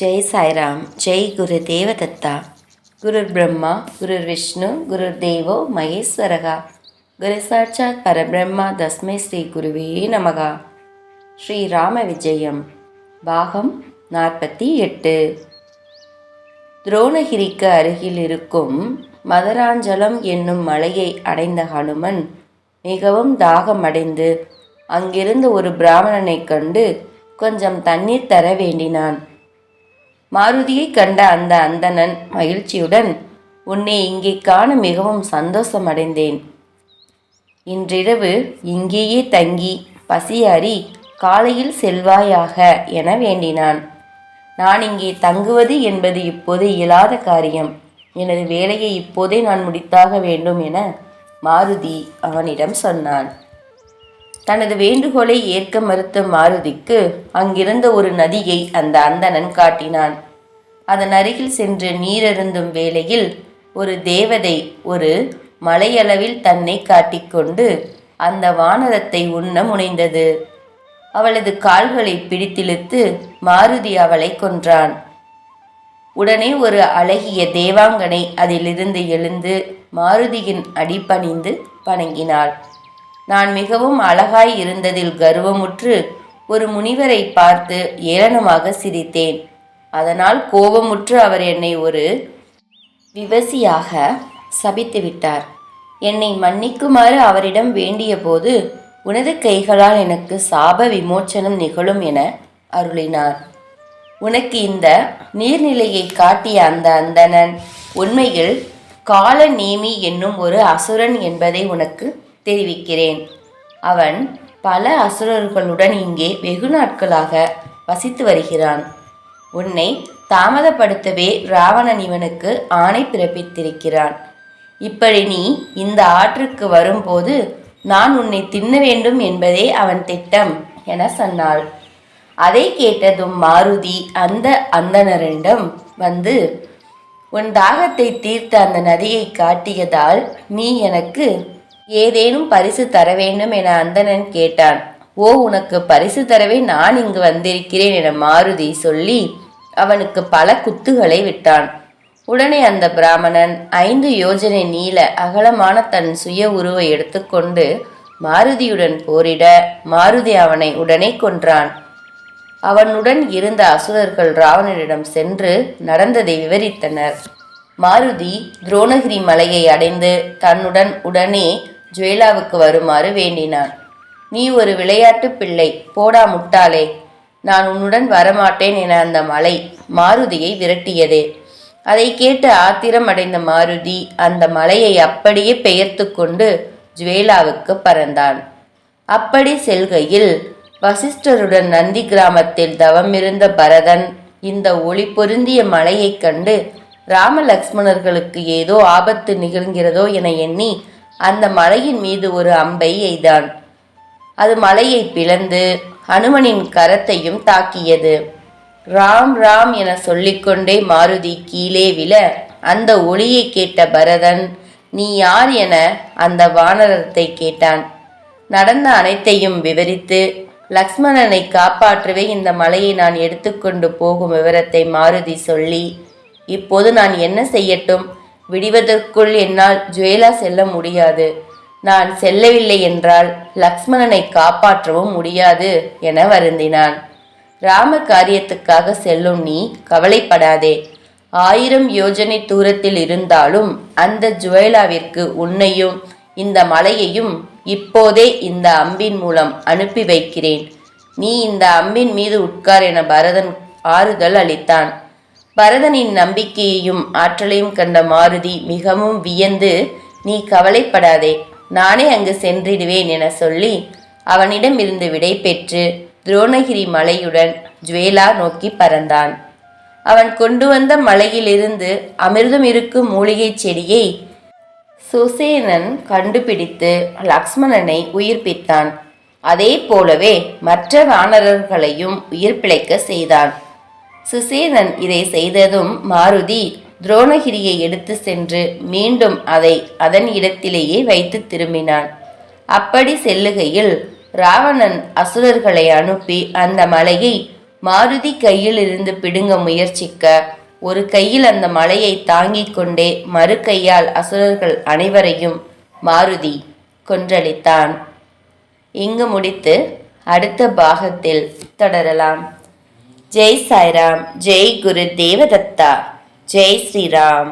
ஜெய் சாய்ராம் ஜெய் குரு தேவதத்தா. குருர் பிரம்மா குருர் விஷ்ணு குருர் தேவோ மகேஸ்வரகா. குரு சாட்சாத் பரபிரம்மா தஸ்மை ஸ்ரீ குருவே நமகா. ஸ்ரீ ராம விஜயம் பாகம் நாற்பத்தி எட்டு. துரோணகிரிக்கு அருகில் இருக்கும் மதராஞ்சலம் என்னும் மலையை அடைந்த ஹனுமன் மிகவும் தாகமடைந்து அங்கிருந்து ஒரு பிராமணனைக் கண்டு கொஞ்சம் தண்ணீர் தர வேண்டினான். மாருதியை கண்ட அந்த அந்தணன் மகிழ்ச்சியுடன் உன்னை இங்கே காண மிகவும் சந்தோஷமடைந்தேன் இன்றிரவு இங்கேயே தங்கி பசியாறி காலையில் செல்வாயாக என வேண்டினான். நான் இங்கே தங்குவது என்பது இப்போது இயலாத காரியம். எனது வேலையை இப்போதே நான் முடித்தாக வேண்டும் என மாருதி அவனிடம் சொன்னான். தனது வேண்டுகோளை ஏற்க மறுத்த மாருதிக்கு அங்கிருந்த ஒரு நதியை அந்த அந்தணன் காட்டினான். அதன் அருகில் சென்று நீரருந்தும் வேளையில் ஒரு தேவதை ஒரு மலையளவில் தன்னை காட்டிக்கொண்டு அந்த வானரத்தை உண்ண முனைந்தது. அவளது கால்களை பிடித்திழுத்து மாருதி அவளை கொன்றான். உடனே ஒரு அழகிய தேவாங்கனை அதிலிருந்து எழுந்து மாருதியின் அடிபணிந்து வணங்கினாள். நான் மிகவும் அழகாய் இருந்ததில் கர்வமுற்று ஒரு முனிவரை பார்த்து ஏளனமாக சிரித்தேன். அதனால் கோபமுற்று அவர் என்னை ஒரு விவசியாக சபித்து விட்டார். என்னை மன்னிக்குமாறு அவரிடம் வேண்டியபோது உனது கைகளால் எனக்கு சாப விமோச்சனம் நிகழும் என அருளினார். உனக்கு இந்த நீர்நிலையை காட்டிய அந்த அந்தணன் உண்மையில் கால நேமி என்னும் ஒரு அசுரன் என்பதை உனக்கு தெரிவிக்கிறேன். அவன் பல அசுரர்களுடன் இங்கே வெகு நாட்களாக வசித்து வருகிறான். உன்னை தாமதப்படுத்தவே ராவணன் இவனுக்கு ஆணை பிறப்பித்திருக்கிறான். இப்படி நீ இந்த ஆற்றுக்கு வரும்போது நான் உன்னை தின்ன வேண்டும் என்பதே அவன் திட்டம் என சொன்னாள். அதை கேட்டதும் மாருதி அந்த அந்தணரிடம் வந்து உன் தாகத்தை தீர்த்த அந்த நதியை காட்டியதால் நீ எனக்கு ஏதேனும் பரிசு தர வேண்டும் என அந்தணன் கேட்டான். ஓ உனக்கு பரிசு தரவே நான் இங்கு வந்திருக்கிறேன் என மாருதி சொல்லி அவனுக்கு பல குத்துகளை விட்டான். உடனே அந்த பிராமணன் ஐந்து யோஜனை நீள அகலமான தன் சுய உருவை எடுத்துக்கொண்டு மாருதியுடன் போரிட மாருதி அவனை உடனே கொன்றான். அவனுடன் இருந்த அசுரர்கள் ராவணனிடம் சென்று நடந்ததை விவரித்தனர். மாருதி துரோணகிரி மலையை அடைந்து தன்னுடன் உடனே ஜுவேலாவுக்கு வருமாறு வேண்டினான். நீ ஒரு விளையாட்டு பிள்ளை போடா முட்டாளே. நான் உன்னுடன் வரமாட்டேன் என அந்த மலை மாருதியை விரட்டியது. அதை கேட்டு ஆத்திரம் அடைந்த மாருதி அந்த மலையை அப்படியே பெயர்த்து கொண்டு ஜுவேலாவுக்கு பறந்தான். அப்படி செல்கையில் வசிஷ்டருடன் நந்தி கிராமத்தில் தவமிருந்த பரதன் இந்த ஒளி பொருந்திய மலையைக் கண்டு ராம லக்ஷ்மணர்களுக்கு ஏதோ ஆபத்து நிகழ்கிறதோ என எண்ணி அந்த மலையின் மீது ஒரு அம்பை எய்தான். அது மலையை பிளந்து ஹனுமனின் கரத்தையும் தாக்கியது. ராம் ராம் என சொல்லிக்கொண்டே மாருதி கீழே விழ அந்த ஒளியை கேட்ட பரதன் நீ யார் என அந்த வானரத்தை கேட்டான். நடந்த அனைத்தையும் விவரித்து லக்ஷ்மணனை காப்பாற்றவே இந்த மலையை நான் எடுத்துக்கொண்டு போகும் விவரத்தை மாருதி சொல்லி இப்போது நான் என்ன செய்யட்டும்? விடிவதற்குள் என்னால் ஜுவேலா செல்ல முடியாது. நான் செல்லவில்லை என்றால் லக்ஷ்மணனை காப்பாற்றவும் முடியாது என வருந்தினான். ராம காரியத்துக்காக செல்லும் நீ கவலைப்படாதே. ஆயிரம் யோஜனை தூரத்தில் இருந்தாலும் அந்த ஜுவேலாவிற்கு உன்னையும் இந்த மலையையும் இப்போதே இந்த அம்பின் மூலம் அனுப்பி வைக்கிறேன். நீ இந்த அம்பின் மீது உட்கார் என பரதன் ஆறுதல் அளித்தான். பரதனின் நம்பிக்கையையும் ஆற்றலையும் கண்ட மாருதி மிகவும் வியந்து நீ கவலைப்படாதே நானே அங்கு சென்றிடுவேன் என சொல்லி அவனிடம் இருந்து விடை பெற்று துரோணகிரி மலையுடன் ஜுவேலா நோக்கி பறந்தான். அவன் கொண்டு வந்த மலையிலிருந்து அமிர்தம் இருக்கும் மூலிகைச் செடியை சுசேனன் கண்டுபிடித்து லக்ஷ்மணனை உயிர்ப்பித்தான். அதே போலவே மற்ற வானரர்களையும் உயிர் பிழைக்க செய்தான். சுசேதன் இதை செய்ததும் மாருதி துரோணகிரியை எடுத்து சென்று மீண்டும் அதை அதன் இடத்திலேயே வைத்து திரும்பினான் அப்படி செல்லுகையில் ராவணன் அசுரர்களை அனுப்பி அந்த மலையை மாருதி கையில் இருந்து பிடுங்க முயற்சிக்க ஒரு கையில் அந்த மலையை தாங்கிக் கொண்டே மறு கையால் அசுரர்கள் அனைவரையும் மாருதி கொன்றளித்தான். இங்கு முடித்து அடுத்த பாகத்தில் தொடரலாம். ஜெய் சாய்ராம் ஜெய் குரு தேவதத்தா ஜெய் ஸ்ரீராம்